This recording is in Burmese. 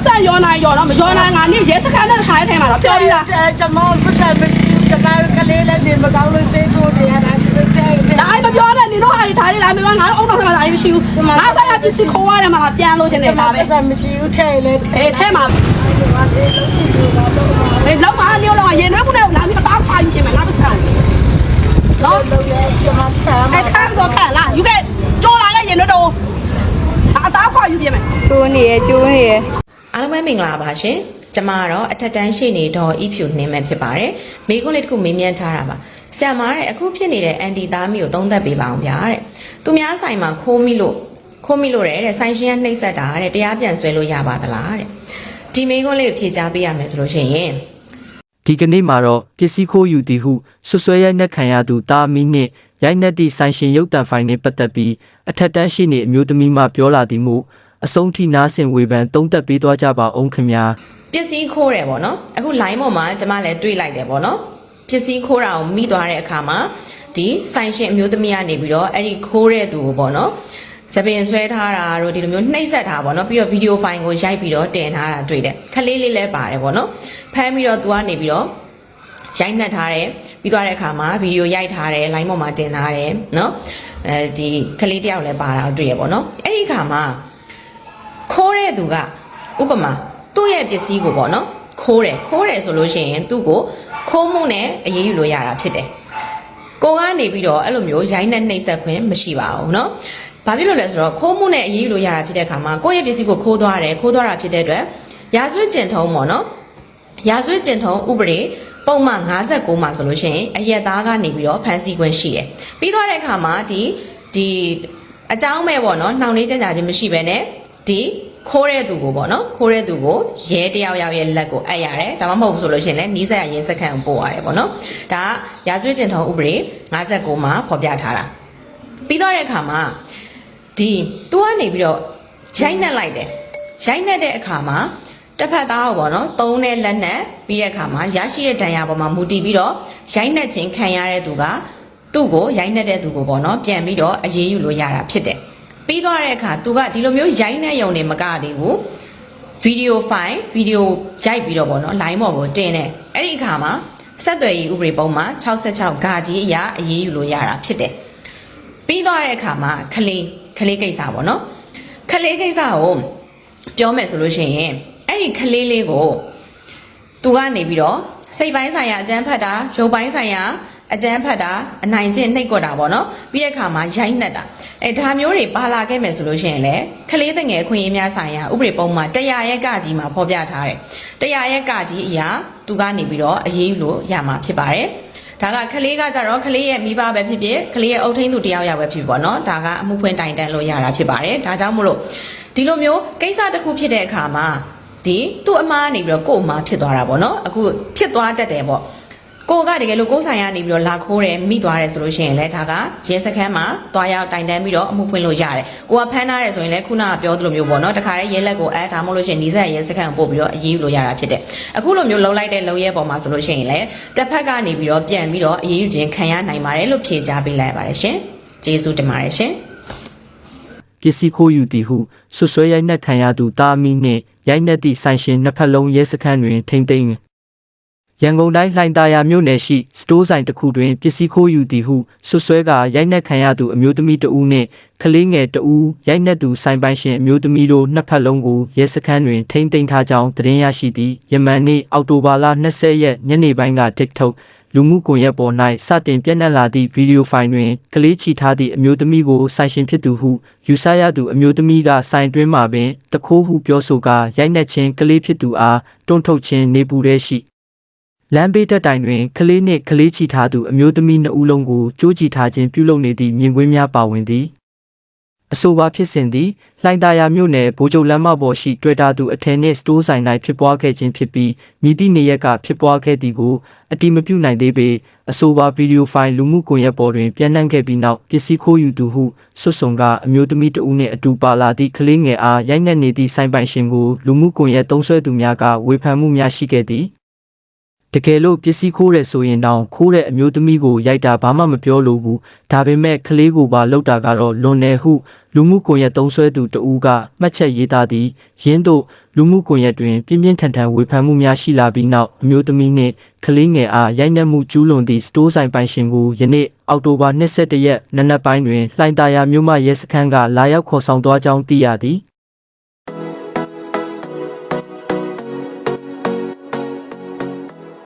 ပတ်ဆက်ရောနိုင်ရောတော့မရောနိုင်ငါနေရဲစခန်းနဲ့ထိုင်ထဲမှာတော့ပြောပြီးသားကျမပတ်စံပစီကျမကလေးလည်းဒီမကောင်းလို့စေးဖို့တရားတာတဲ့တဲ့ဒါအိမ်မပြောနဲ့နင်တို့ဟာဒီထားလေးလာမပြောငါတို့အုံနောက်ထဲမှာဒါမရှိဘူးငါဆိုင်ရပစ္စည်းခိုးရတယ်မှာပြန်လို့ရှင်နေကျမဒါပဲပတ်စံမကြည့်ဦးထဲလေထဲအေးထဲမှာအေးလောက်မနေတော့ရင်ထဲခုနဲ့လာပြီးတော့ခွာယူပြင်မယ်ငါပတ်ဆက်နော်လို့လေကျမသာမအဲ့ခန်းတော့ခန့်လားယူခဲ့ကြောလာရဲ့ရင်တော့အသားခွာယူပြင်မယ်ကျိုးနေရကျိုးနေရအားလုံးပဲ မင်္ဂလာပါရှင်ကျမကတော့အထက်တန်းရှိနေတော့ဤဖြူနှင်းမဲ့ဖြစ်ပါတယ်မိကုန်းလေးတစ်ခုမေးမြန်းထားတာပါဆရာမတဲ့အခုဖြစ်နေတဲ့အန်တီသားမီကိုသုံးသပ်ပေးပါအောင်ဗျာတဲ့သူများဆိုင်မှာခိုးမိလို့ခိုးမိလို့တဲ့ဆိုင်ရှင်ကနှိပ်စက်တာတဲ့တရားပြန်ဆွဲလို့ရပါသလားတဲ့ဒီမိကုန်းလေးကိုဖြေကြားပေးရမယ်ဆိုလို့ရှိရင်ဒီကနေ့မှာတော့ပစ္စည်းခိုးယူသည်ဟုဆွဆွဲရိုက်နှက်ခံရသူတာမီနှင့်ရိုက်နှက်သည့်ဆိုင်ရှင်ရုပ်တံဖိုင်နှင့်ပတ်သက်ပြီးအထက်တန်းရှိနေအမျိုးသမီးမှပြောလာသည်မူ အဆုံးထိနားဆင်ဝေဖန်တုံးသက်ပေးသွားကြပါအောင်ခင်ဗျာပစ္စည်းခိုးတယ်ပေါ့နော်အခု line ပေါ်မှာကျမလည်းတွေးလိုက်တယ်ပေါ့နော်ပစ္စည်းခိုးတာကိုမိသွားတဲ့အခါမှာဒီဆိုင်ရှင်အမျိုးသမီးကနေပြီးတော့အဲ့ဒီခိုးတဲ့သူကိုပေါ့နော်စပင်ဆွဲထားတာတို့ဒီလိုမျိုးနှိပ်စက်တာပေါ့နော်ပြီးတော့ဗီဒီယိုဖိုင်ကိုရိုက်ပြီးတော့တင်ထားတာတွေ့တယ်ခလေးလေးလည်းပါတယ်ပေါ့နော်ဖမ်းပြီးတော့သူကနေပြီးတော့ရိုက်နှက်ထားတယ်ပြီးသွားတဲ့အခါမှာဗီဒီယိုရိုက်ထားတယ် line ပေါ်မှာတင်ထားတယ်နော်အဲဒီခလေးတယောက်လည်းပါတာကိုတွေ့ရပေါ့နော်အဲ့ဒီအခါမှာခိုး တဲ့သူကဥပမာသူ့ရဲ့ပစ္စည်းကိုပေါ့နော်ခိုးတယ်ခိုးတယ်ဆိုလို့ရှိရင်သူ့ကိုခိုးမှုနဲ့အရေးယူလို့ရတာဖြစ်တယ်ကိုကနေပြီးတော့အဲ့လိုမျိုးရိုင်းနဲ့နှိပ်စက်ခွင့်မရှိပါဘူးเนาะဘာဖြစ်လို့လဲဆိုတော့ခိုးမှုနဲ့အရေးယူလို့ရတာဖြစ်တဲ့ခါမှာကိုယ့်ရဲ့ပစ္စည်းကိုခိုးသွားတယ်ခိုးသွားတာဖြစ်တဲ့အတွက်ရာဇဝတ်ကျင့်ထုံးပေါ့နော်ရာဇဝတ်ကျင့်ထုံးဥပဒေပုံမှန်59မှာဆိုလို့ရှိရင်အရက်သားကနေပြီးတော့ဖမ်းဆီးခွင့်ရှိတယ်ပြီးသွားတဲ့အခါမှာဒီဒီအကြောင်းမဲ့ပေါ့နော်နှောင့်နှေးကြကြခြင်းမရှိဘဲနဲ့ဒီ ခိုးတဲ့သူကိုပေါ့နော်ခိုးတဲ့သူကိုရဲတယောက်ယောက်ရဲ့လက်ကိုအပ်ရတယ်ဒါမှမဟုတ်ဘူးဆိုလို့ရှိရင်လည်းနီးစပ်ရရဲစခန်းကိုပို့ရတယ်ပေါ့နော်ဒါကရာဇဝတ်ကျင့်ထုံးဥပဒေ59မှာဖော်ပြထားတာပြီးတော့တဲ့အခါမှာဒီသူကနေပြီးတော့ရိုက်နှက်လိုက်တယ်ရိုက်နှက်တဲ့အခါမှာတစ်ဖက်သားကိုပေါ့နော်သုံးတဲ့လက်နဲ့ပြီးတဲ့အခါမှာရရှိတဲ့ဒဏ်ရာပေါ်မှာမူတည်ပြီးတော့ရိုက်နှက်ခြင်းခံရတဲ့သူကသူ့ကိုရိုက်နှက်တဲ့သူကိုပေါ့နော်ပြန်ပြီးတော့အေးအေးယူလို့ရတာဖြစ်တယ် ပြီးသွားတဲ့အခါသူကဒီလိုမျိုးရိုက်နှက်ရုံနဲ့မကသေးဘူးဗီဒီယိုဖိုင်ဗီဒီယိုရိုက်ပြီးတော့ပေါ့နော် line ပေါ်ကိုတင်တယ်အဲ့ဒီအခါမှာဆက်သွယ်ရေးဥပဒေပုံမှာ66ဂါကြီးအရာအေးအေးယူလို့ရတာဖြစ်တယ်ပြီးသွားတဲ့အခါမှာခလေးခလေးကိစ္စပေါ့နော်ခလေးကိစ္စကိုပြောမယ်ဆိုလို့ရှိရင်အဲ့ဒီခလေးလေးကိုသူကနေပြီးတော့စိတ်ပိုင်းဆိုင်ရာအကျန်းဖတ်တာရုပ်ပိုင်းဆိုင်ရာ အကျန်းဖတ်တာအနိုင်ကျင့်နှိပ်ကွက်တာပေါ့နော်ပြီးတဲ့အခါမှာရိုက်နှက်တာအဲဒါမျိုးတွေပါလာခဲ့မယ်ဆိုလို့ရှိရင်လည်းခလေးတငယ်အခွင့်အရေးများဆိုင်ရာဥပဒေပုံမှာတရားရဲကကြီးမှာဖော်ပြထားတယ်တရားရဲကကြီးအရာသူကနေပြီးတော့အရေးယူလို့ရမှာဖြစ်ပါတယ်ဒါကခလေးကကြတော့ခလေးရဲ့မိဘပဲဖြစ်ဖြစ်ခလေးရဲ့အုပ်ထိန်းသူတယောက်ယောက်ပဲဖြစ်ဖြစ်ပေါ့နော်ဒါကအမှုဖွင့်တိုင်တန်းလို့ရတာဖြစ်ပါတယ်ဒါကြောင့်မို့လို့ဒီလိုမျိုးကိစ္စတစ်ခုဖြစ်တဲ့အခါမှာဒီသူ့အမားနေပြီးတော့ကို့အမားဖြစ်သွားတာပေါ့နော်အခုဖြစ်သွားတတ်တယ်ပေါ့ ကိုကတကယ်လို့ကိုယ်ဆိုင်ရနေပြီးတော့လာခိုးတယ်မိသွားတယ်ဆိုလို့ရှိရင်လည်းဒါကရဲစခန်းမှာတွားရောက်တိုင်တန်းပြီးတော့အမှုဖွင့်လို့ရတယ်ကိုကဖမ်းထားတယ်ဆိုရင်လည်းခုနကပြောသလိုမျိုးပေါ့နော်တခါတည်းရဲလက်ကိုအဲဒါမှမဟုတ်လို့ရှိရင်နီးစပ်ရဲစခန်းကိုပို့ပြီးတော့အရေးယူလို့ရတာဖြစ်တယ်အခုလိုမျိုးလုံလိုက်တဲ့လုံရဲပေါ်မှာဆိုလို့ရှိရင်လည်းတစ်ဖက်ကနေပြီးတော့ပြန်ပြီးတော့အရေးယူခြင်းခံရနိုင်ပါတယ်လို့ဖြေကြားပေးလိုက်ရပါတယ်ရှင်ကျေးဇူးတင်ပါတယ်ရှင်ပစ္စည်းခိုးယူသည်ဟုဆွဆွဲရိုက်နှက်ခံရသူတာမီနှင့်ရိုက်နှက်သည့်ဆိုင်ရှင်နှစ်ဖက်လုံးရဲစခန်းတွင်ထိမ့်သိမ်း ရန်ကုန်တိုင်းလှိုင်သာယာမြို့နယ်ရှိစတိုးဆိုင်တစ်ခုတွင်ပစ္စည်းခိုးယူသည်ဟုဆွဆွဲကရိုက်နှက်ခံရသူအမျိုးသမီးတဦးနှင့်ကလေးငယ်တဦးရိုက်နှက်သူဆိုင်ပိုင်ရှင်အမျိုးသမီးတို့နှစ်ဖက်လုံးကိုရဲစခန်းတွင်ထိမ့်သိမ်းထားကြောင်းသတင်းရရှိသည်ယမန်နေ့အောက်တိုဘာလ20ရက်ညနေပိုင်းက TikTok လူမှုကွန်ရက်ပေါ်၌စတင်ပြန့်နှံ့လာသည့်ဗီဒီယိုဖိုင်တွင်ကလေးချီထားသည့်အမျိုးသမီးကိုဆိုင်ရှင်ဖြစ်သူဟုယူဆရသူအမျိုးသမီးကဆိုင်တွင်းမှာပင်တခိုးဟုပြောဆိုကာရိုက်နှက်ခြင်းကလေးဖြစ်သူအားတွန်းထုတ်ခြင်းနေပူရဲရှိ လမ်းဘေးတက်တိုင်တွင်ကလေးနှင့်ကလေးချီထားသူအမျိုးသမီးနှစ်ဦးလုံးကိုကြိုးကြည့်ထားခြင်းပြုလုပ်နေသည့်မြင်ကွင်းများပါဝင်သည်အဆိုပါဖြစ်စဉ်သည်လှိုင်သာယာမြို့နယ်ဗိုလ်ချုပ်လမ်းမပေါ်ရှိတွေ့တာသူအထည်နှင့်စတိုးဆိုင်၌ဖြစ်ပွားခဲ့ခြင်းဖြစ်ပြီးမိသည့်နေရက်ကဖြစ်ပွားခဲ့သည်ကိုအတိမပြုနိုင်သေးပေအဆိုပါဗီဒီယိုဖိုင်လူမှုကွန်ရက်ပေါ်တွင်ပြန့်နှံ့ခဲ့ပြီးနောက်ပစ္စည်းခိုးယူသူဟုဆွတ်ဆုံကအမျိုးသမီးတဦးနှင့်အတူပါလာသည့်ကလေးငယ်အားရိုက်နှက်နေသည့်ဆိုင်ပိုင်ရှင်ကိုလူမှုကွန်ရက်သုံးစွဲသူများကဝေဖန်မှုများရှိခဲ့သည် တကယ်လို့ပစ္စည်းခိုးတယ်ဆိုရင်တော့ခိုးတဲ့အမျိုးသမီးကိုရိုက်တာဘာမှမပြောလို့ဘူးဒါပေမဲ့ကလေးကိုပါလောက်တာကတော့လွန်နေဟုလူမှုကွန်ရက်သုံးဆွဲသူတဦးကမှတ်ချက်ရေးသားသည်ရင်းတို့လူမှုကွန်ရက်တွင်ပြင်းပြင်းထန်ထန်ဝေဖန်မှုများရှိလာပြီးနောက်အမျိုးသမီးနှင့်ကလေးငယ်အားရိုက်နှက်မှုကျူးလွန်သည့်စတိုးဆိုင်ပိုင်ရှင်ကိုယနေ့အောက်တိုဘာ22ရက်နနက်ပိုင်းတွင်လှိုင်သာယာမြို့မှရဲစခန်းကလာရောက်ခေါ်ဆောင်သွားကြောင်းသိရသည်